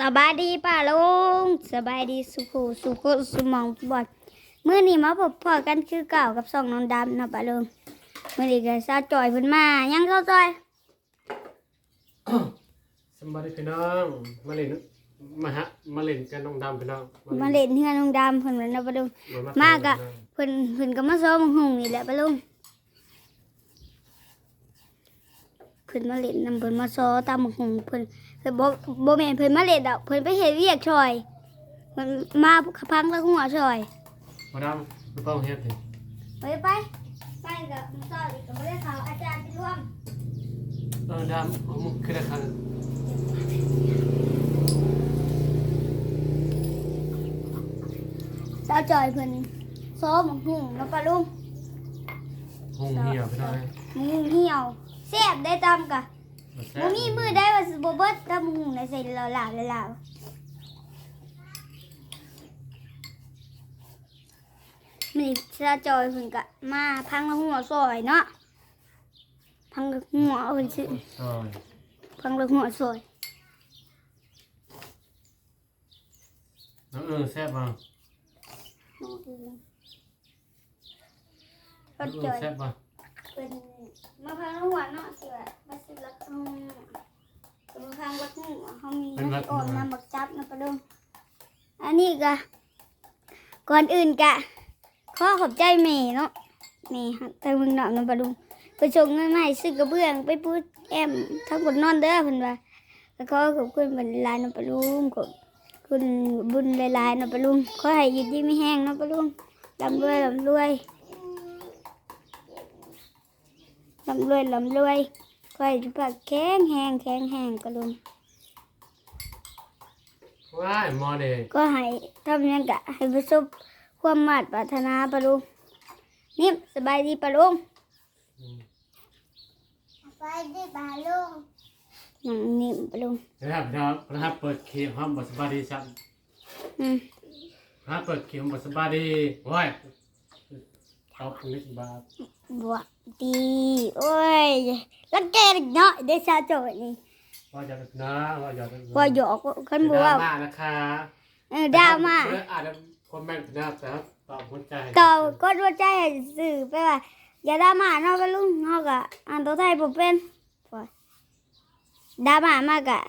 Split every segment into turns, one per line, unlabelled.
สบายดีป่าลุงสบายดีสุขสุขสุหมองบอดมื้อนี้มาพบพอกันคือเก่ากับสองน้องดำเนาะป่าลุงมื้อนี้ก็ซาจอยเพิ่นมายังเซาจอย
สมบัติพี่น้องมาเล่นมาฮะมาเล่นกันน้องดำพี่น้อง
มาเล่นเฮือนน้องดำเพิ่นว่าเนาะป่าลุง
มา
มากอะเพิ่นเพิ่นก็มาซ้อมหงนี่แหละป่าลุงเพิ่นมาเล่นนำเพิ่นมาซ้อตามหงเพิ่นเพิ่นบ่บ่แม่นเพิ่นมาเล่นดอกเพิ่นไปเฮ็ดเวียกช่อยเพิ่นมาพังแล้วหัวช่อย
มาดำมาเป้าเฮ็ดเลย
ไปไปไปกับมุสลิมกับไม่ได้ข่าวอาจารย์ไปร่วม
เออดำเอามุกขึ้นแล้วครับ
สาวจอยเพิ่นซ้อมหงแล้วปะลุง
หงเหี่ยวพี่น้อง
หงเหี่ยว แซ่บได้ตามกะ
มาแซ่
บ่มีมือได้ว่าสิบ่เบิดตามหงได้ใส่ลาวลาวลาวนี่สาวจอยเพิ่นก็มาพังละหัวซอยเนาะพังละหัวเพิ่นสิ
ซอย
พังละหัวซอย
น้องเออแซ่บบ้าง
สา
น้
ว
อง
จ
เออ
อย
แซ่บบ้าง
เป็นมะพร้าวน้ำหวานเนาะสิว่ามาซื้อลักอืมเป็นมะพร้าวลักหนึ่งเขามีน้ำอ่อนน้ำบักจับนะปะดุงอันนี้ก็ก่อนอื่นกะขอขอบใจแม่เนาะแม่ฮักแต่มึงเนาะนะปะดุงไปส่งเงินมาให้ซื้อกระเบื้องไปพูดแอมทั้งบนนอนเด้อเพิ่นว่าแล้วก็ขอบคุณบรรลายนะปะลุงขอบคุณบุญหลายๆนะปะลุงขอให้อยืดยิ้มไม่แห้งนะปะลุงร่ำรวยร่ำรวย ลำรวยลำรวยก็ให้สุขภาพแข็งแรงแข็งแรงก็ลุง
ว้ายหมอเด็ก
ก็ให้ทำอยังกะให้ประสบความมาตรปรารถนาปะลุงนิ่มสบายดีปะลุง
ไปดิบาลุง
นั่งนิ่มปะลุง
นะครับพี่น้องนะครับเปิดคลิปห้องบทสบายดีจัง
อืม
นะครับเปิดคลิปห้องบทสบายดีว้าย เอาคุณนิดบาท
บวกดีโอ้ยแล้วแกเด็กเนาะได้ชาโจยนี่
ว่าจะนะว่าจะ
ว่าหยอกคันบัว
ดราม่านะคะ
เออดราม่า
เอออาจจะคอมเมนต์นะครับแต่ว่าตอบหัวใจ
ต่อก็รู้ใจให้สื่อไปว่าอย่าดราม่าเนาะปะลุงเฮาก็อ่านตัวไทยบ่เป็นปล่อยดราม่ามากะ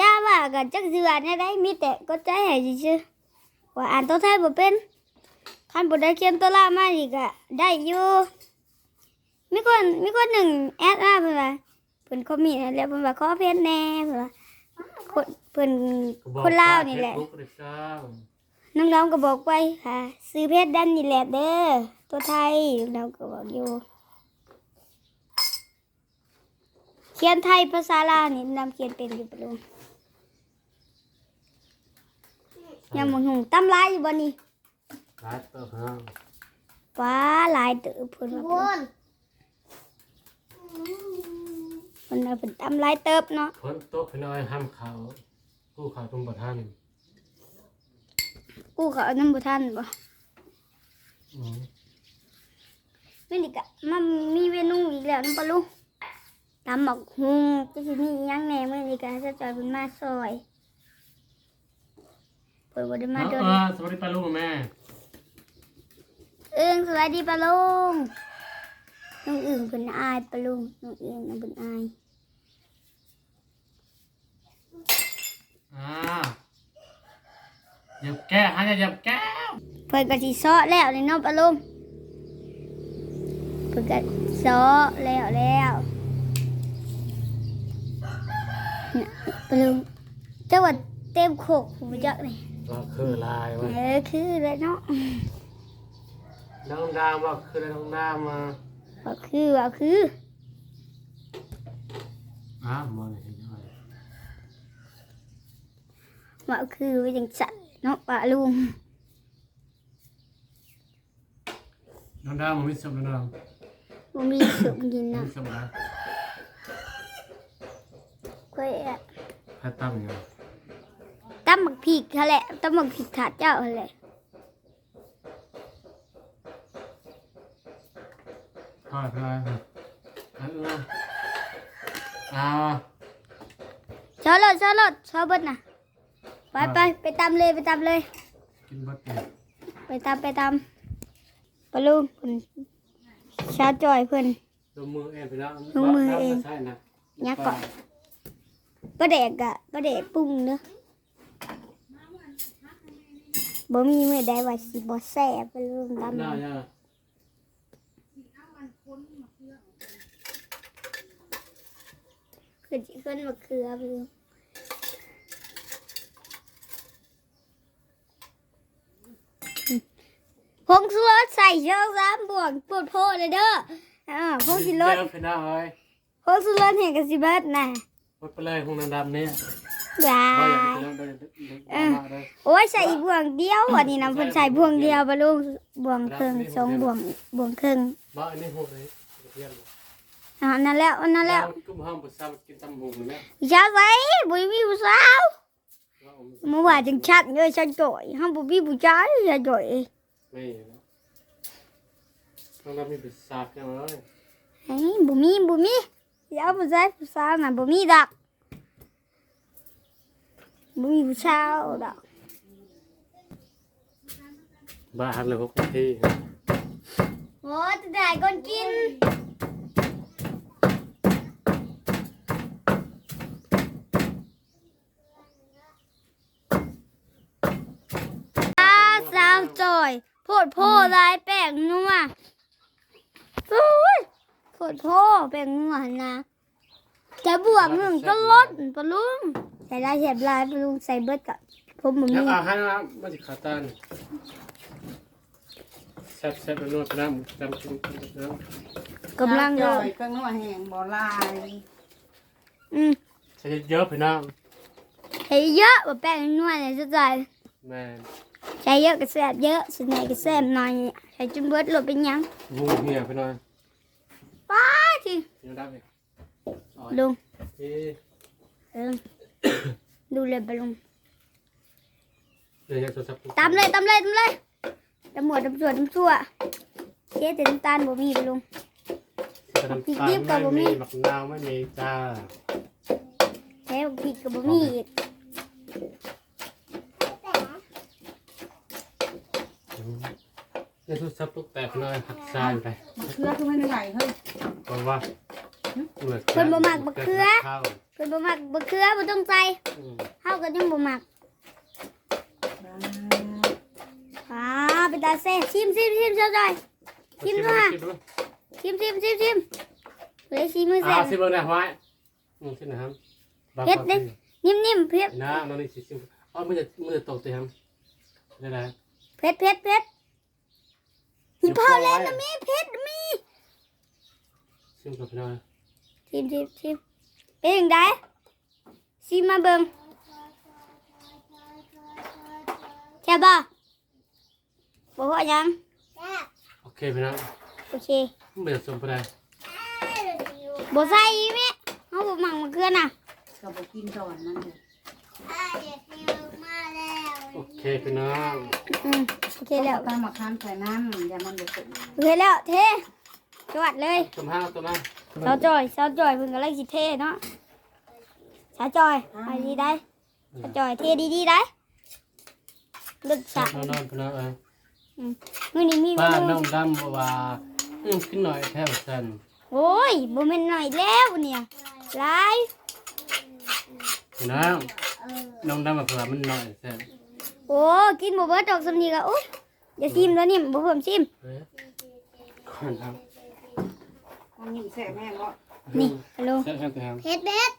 ดราม่าก็จักสิว่าแนวใดมีแต่ก็ใจให้ซื่อๆว่าอ่านตัวไทยบ่เป็น คันบ่ได้เขียนตัวลามานี่ก็ได้อยู่มีคนมีคนหนึ่งแอดมาเพิ่นว่าเพิ่นคอมเมนต์แล้วเพิ่นว่าขอเพจแหน่เพิ่นว่าคนเพิ่นคนลาวนี่แหละ
เฟซบุ๊กเลยจ้า
น้องๆก็บอกไปค่ะ ซื้อเพชรดันนี่แหละเด้อตัวไทยน้องๆก็บอกอยู่ เขียนไทยภาษาลาวนี่นำเขียนเป็นอยู่ปะลุงยังมึงหงตั้มลายอยู่บ่นี่
ไลฟ์เตอร์ฮะ
ป้าลายเตือเพิ่นว่า
บุญ
เพิ่นว่าเพิ่นตั้มลายเติบเนาะ
ฝนตกพี่น้อยห้ามเขาผู้เขาตรงประท่าน
กูก็เอาน้ำบ่ทันบ่
อืม
นี่นี่ก็มันมีเมนูอีกแล้วนํปะลุงตำหมักฮุงจะสิมีอิหยังแหน่มื้อนี้ก็จะจอยเพิ่นมาซอยเพิ่นบ่ได้มา
เอา
โดน
เออสวัสดีป้าลุงแม่
เอิงสวัสดีปะลุงน้องอึ่งเป็นอายปะลุงน้องเอิงน้องเป็นอาย
อ่าเหยับแก้ฮะอย่าเหยับแก้ว
เพิ่นก็สิซ้อแล้วนี่เนาะปะลุงเพิ่นก็ซ้อแล้วแล้วน่ะปะลุงเจ้าว่าเต็มโคกหูจักนี่
ว่าคือลาย
เอ
วะ
อคือเลยเนาะ
น้องดามว่าคือน้องดามมา
ว่าคือว่าคือ
อ่ามองเห็นยังไง
ว่าคือว่าจังสั่นเนาะปะลุง
น้องดามมันไม่สมน้องดาม
บ่มีสุกกิน
ไม่
นะ
สมนะ
ก็แอะ
ให้ตั้มอยู่
ตำหมักพริกเขาแหละตำหมักพริกขาดเจ้าเขาแหละ
พ่อพลายอะเอออ่า
ชอรถชอรถชอเบิดน่ะไปไปไปตามเลยไปตามเลย
กินเบัดเลย
ไปตามไปตามปลุงเพิ่นชาจอยเพิ่น
ลงมือเองไปแล้ว
ลงมือเอง
ใช่นะ
ยักษ์ก่อนปลาแดกอะปลาแดกปรุงเนอะบ่มีเมื่อ ใดว่าสิบ่แซ่บปลุงดำ
น่าจะ
คือสิขึ้นมะเขือปลุงพงสุรสใส่เชือกสามบวกปวดโพดเลยเด้ออ่าพงสุรส
เดินไปได้เฮ้ย
พงสุรสเห็นกับสิเบิดน่ะ
หมดไปเลยห้องน้ำดำเนี่ย
บา
บ่อยาก
ย
ไปแล้วเดินเดินเดิน
เออ
มาเลย
โอ้ยใส่บวงเดียวอันนี้นะเพิ่นใส่บวงเดียวปะลุงบวงครึ่งสองบวงบวงครึ่ง
บ้าอันนี้ห้องไหนเรียน
อ่านั่นแล้วอันนั่นแล้ว
กุ้มห้ามบุษรากินตำหงเนี่ย
ชาใส่บุยมีผู้สาวเมื่อวานจังชัดเลยฉันจ่อยห้ามบุยมีผู้ชายอย่าจ่อย
ไม่ต้องรับมีบุษรากันเลย
เฮ้ยบุมีบุมีอย่าเอาผู้ชายผู้สาวน่ะบุมีดอกบุมีผู้สาวดอก
บ้าหันเลยหกนาที
โอ้จะได้ก่อนกินอาสาว จ่อยโพดโพลายแป้งนัวโอ้ยโพดโพแป้งนัวหั่นนะจะบวกหนึ่งก็ลดปะลุงใส่ลายเสียบลายปะลุงใส่เบิดก่อนผมบ่
แล้ว
มี
อาหารนะมันจะขาดตันแซ่บแซ่บนวดน้ำจำกินน้ำ
กำลัง
เล
เลย
ยก็นัวแห้งบ่ลาย
อืม
ใช้เยอะไปน้
ใส่เยอะกว่าแป้งนัวเนี่ยจะจ่อยำ
แม่
ใช้เยอะก็แซ่บเยอะส่วนใหญ่ก็แซ่บหน่อยใช้จนเบิดหลบเป็นหยัง
งูเหี่ยไปหน่อย
ป้าที
ยังได้ไหม
ลุง
เอ๊ะ
เออดูเลยไปลุง
เดี๋ยวจะสับ
ตามเลยตามเลยตามเลยตำหมวดตำรวจตำชั่วเชี่ยแต่น้ำตาลบ่มีไปลุง
น้ำตาลไม่มีมะนาวไม่มีจ้า
แค่พริกก็บ่มีอีก
เดี๋ยวสับตุกแตกหน่อยผักทรายไป
เชื่อก็ไม่ได้ไหลเฮ้ย
เพราะว่า
เพิ่นบ่มักบักเขือเพิ่นบ่มักบักเขือบ่ต้องใส่เฮาก็ยังบ่มักอ่าไปตาแซ่บชิมชิมชิมซะได้ชิมด้วยชิมชิมชิมชิมเลยชิมมือ
อ่า
แซ่บ
สิบเบอร์นะไว้อืมสินะครับ
นิ่มๆเผ็ด
นะน้องนี่สิสิอ๋อมันจะมันจะตกเตียงได้แล้ว
เผ็ดเผ็ดเผ็ดหิพอแล้วนะมีเผ็ดมี
ชิมกับพี่น้อย
ชิมชิมชิมเป็นยังไงชิมมาเบิ่งแค่บ่บอกว่าหยัง
โอเคพี่น้อง
โอเค
มันจะส่งไปได้
บ่ใส่อีแม่เฮาบ่มักมะเขือน่ะ
ก็บ่กินตอนนั้นเลย
มาแล้ว
โอเคพี่น้อง
อืมโอเคแล้ว
ตามมาคั้นใส่น้ำอย่ามันบ่สุก
โอเคแล้วเทจวดเลย
ตัวห้าตัวมา
สาวจอยสาวจอยเพิ่นกำลังสิเทเนาะสาวจอยเอาดีได้สาวจอยเทดีๆได้ลึกสะ
นอนพี่น้องเออ
มื้อนี้มีเม
ป้า
นู
น้องดำบอกว่าอืมขึ้นหน่อยแถวสัน
โอ้ยบ่แม่นหน่อยแล้วเนี่ยหลาย
พี่น้องน้องดำบอกว่ามันหน่อยแซ่บ
โอ้กินบ่เบิดดอกสำนีก็โอ้ยอย่าซิมแล้วนี่บ่เพิ่มซิม
เฮ้ยคนท
อันนี้แซ่บแม่บ่ำ
นี่ฮัลโหล
แซ่บแซ่บแซ่บ
เผ็ดเผ็ด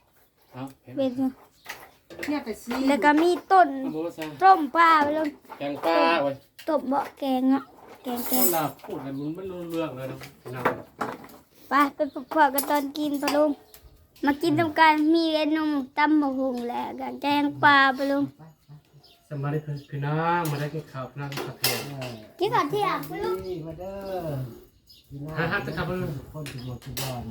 เอาเผ็ด
เผ็ด
เนี่ยแต่ซี
แล้วก็มีต้น
เอาบอกว่าซะ
ต้มปลาไปลง
แกงปลาไว้
ต้มเบาะแกงอะแกงแก
ต้
ง
นลาพูดกันมันไม่รู้เรื่องเลยนะพี่น้อง
ไปไปพบพ่อกันตอนกินปลาลุงมากินทำการมีเมนูตำมะฮุงและก็แกงปลาปลาลุง
สมาธิพี่น้องมาได้กินข้าวพี่น้องข้าวเทียม
กินก่อนเที่ยงปลาลุง
นี่มาเด้อพี่น้อง
ฮ่าฮ่าจะขับรถ
คนที่หมดทุกวัน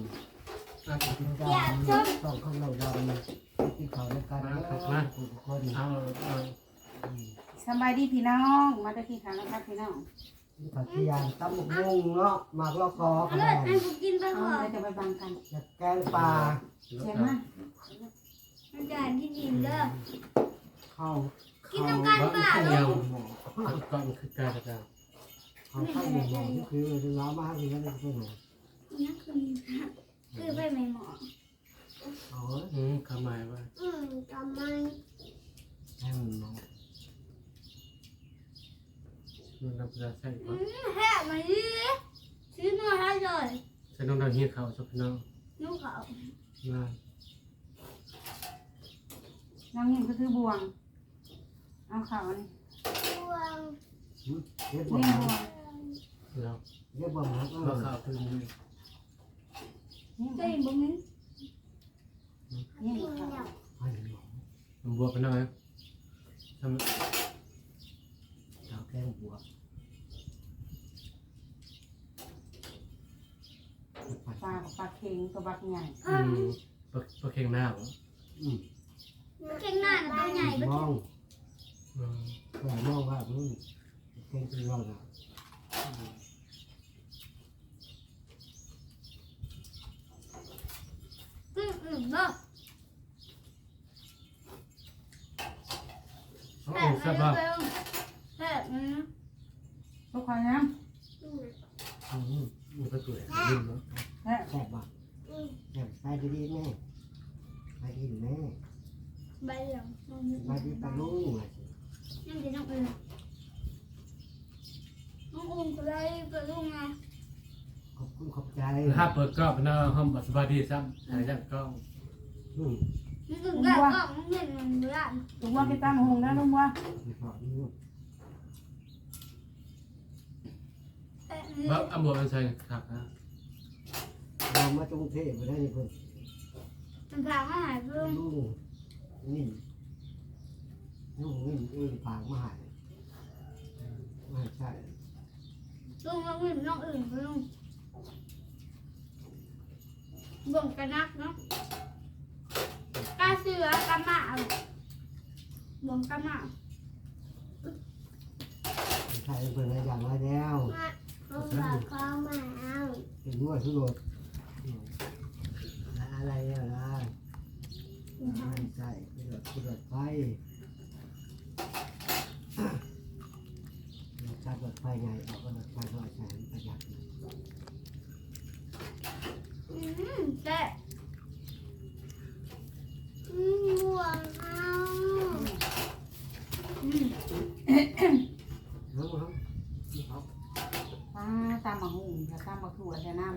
เอา
กินดำต้องข้าวเหนียวดำกินข้าวด้วยกันทุกคน
เอาเอา
สบายดีพี่น้อง มาได้กินข้าวแล้วครับพี่น้อง
ผักชียางตำหมกมุงเนาะหมากลอกคอ
เอา
ข
เล
น
ย
ม
ให้ผมกินไป
เอา
ก่อน
เลยจะไปบังกัน
แกงปลา
ใช่ไหม
มันจะที่ดินเด้อ
ขเข้า
กินน้ำกันป่ะ
ข้า
ลู
ยว
ก
หมอ
ก็มันคือการกระจาย
เขาเข้าหมอหมอคือเป็นร้านมาที่นั่นเป็นหมอ
นั่คือคือไปไม่หมอ
อ๋อ
อืมคำหมว่า
อืมทำไม
ให้มันหมอ
มันนำจะใส่ก่
อืมแค่มาดิซื้อมาให้เลย
ใส่น้องดาวเฮียเขาสักน้อง
ลูกเขา
นะ
น้องนิ่มก็คือบวง เอาข่าวนี่
พวง
เรียบ
เลี้ยง
ร้
บ
อ
วยง
แล้ว
เรียบร้อยครับ
ก็ข้าวคือมือ
นิ่ม
เคยเห็นบ้างไหม
นิ่ม
กิน
ข่าว
แล้ว
ให้หมอ
มันบวกกันหน่อยทำ
ชาวแก้งบัว
ปลากับปลาเค็งกับบักใหญ่
อืมปลาปลาเค็งหน้าบ่
อืม
เก่งหน้าน่ะตัวใหญ่ปะ
มอง
อื ม
แต่มองว่านู่นแก้งเป็นรองอะ
อืมอืมเนาะ
โอ้
แซ่บ
แซ่บ
มา
ป่ะ
เร็วแซ่บนะ
ลูกควายน้
อืม
อืม
มันก็สวยนิ่มเนาะำ
และ
แซ่บบ่
อืม
แซ่บไปดีๆแม่ไปดีแม่
ใบเหลืองน้อง
ไปดีตาลุงอะ
นั่นคือน้องอื่น น้องอุ่นก็ได้กระลุงไง
ขอบคุณขอบใจ
ถ้าเปิดกล้องเป็นหน้าห้องบัสบายดีซ้ำหายจากกล้อง
อืม
น้องอื่นก็ก็น้องเห็นมันเบื่อ
ลุงว่าไปตั้งหงแล้วลุงว่า
มีขอนี่
แต่นี่
บักอันบวกอันใส่ขักนะ
เรามาจงเทพมาได้เพิ่น
มันพามาหายเพิ่ม
ลุงนี่ลุงนี่เองฝากมาให้ไม่ใช่
ลุงน้องอื่นน้องอื่นก็ลุงบ่งกระนักเนาะกาเสือกาหมาบ่งกาหมา
ไม่ใช่เพิ่นอะไรอย่างไรแล้ว
มาเขาบอกเขามาเอา
เป็นด้วยสุดอะไรเนี่ยล่ะไม่ใช่เป็นแบบเป็นแบบไฟเราจัดแบบไฟใหญ่ออกก็แบบไฟน้อยใช้ประหยัด
อืมแซ่บ
อืมห่วงเอา
อืม
น้องเขาที่เขา
ปลาตามมะฮุงแล้วตามมะถั่วจะน้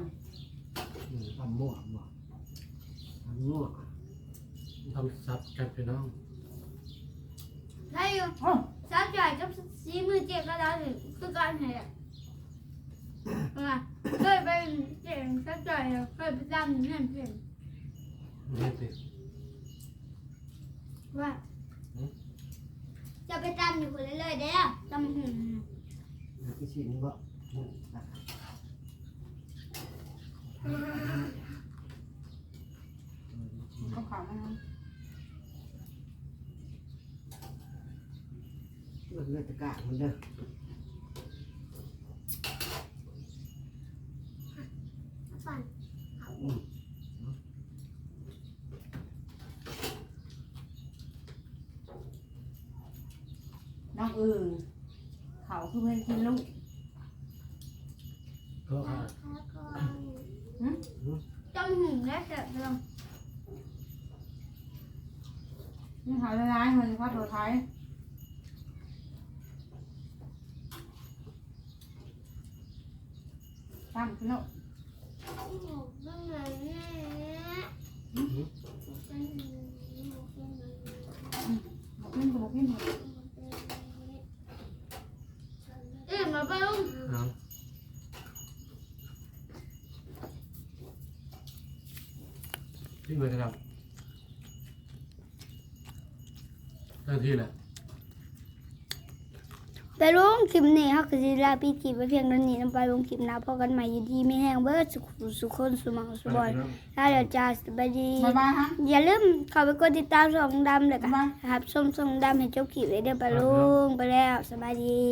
ทำมั่วมั่วทำมั่ว
ทำซับกันพี่น้อง
ได้อยู่ำ
โอ้
ซับจ่ายกับสีมือเจ็บก็ได้ถึงคือการเหตุอะเคยไปเจ็บซับจ่ายเคยไปจำอยู่นั่นเพื่อน
นี่สิ
ว่า จะไปจำอยู่คนเรื่อยๆเด้อจำหุ่น
ที่สิ่งนี้ก็
ก็ข่าวมา
เลือดตะกะมันเด้อ
ปั่น
น้องอื่นเขาคือเพื่อนกินลูก
ก็ค่ะ
แล้วก็
จำหุ่นและเสร็จแล้ว
นี่เขาละลายเหมือนข้าวตัวไทย ตามกินลูก
หมูเป็นไงเนี่ย
บอกกินบอกกิน
เอ็มมา ไปลุง
เอาที่มือครับเจ้าที่แหละ
ไปลุงคลิปนี้เขาคือสิลาพี่กีไปเพียงเท่านี้นำไปลุงคลิปหน้าพบกันใหม่อยู่ดีไม่แห้งเบิดสุขสุขคนสุมังสุบอยแล้วเดี๋ยวจะสบายดี
บายบายฮะ
อย่าลืมเข้าไปกดติดตามช่องดำเลยกัน
บ๊ายบาย
ครับส้มส้มดำให้เจ้าขีดเลยเดี๋ยวไปลุงไปแล้วสบายดี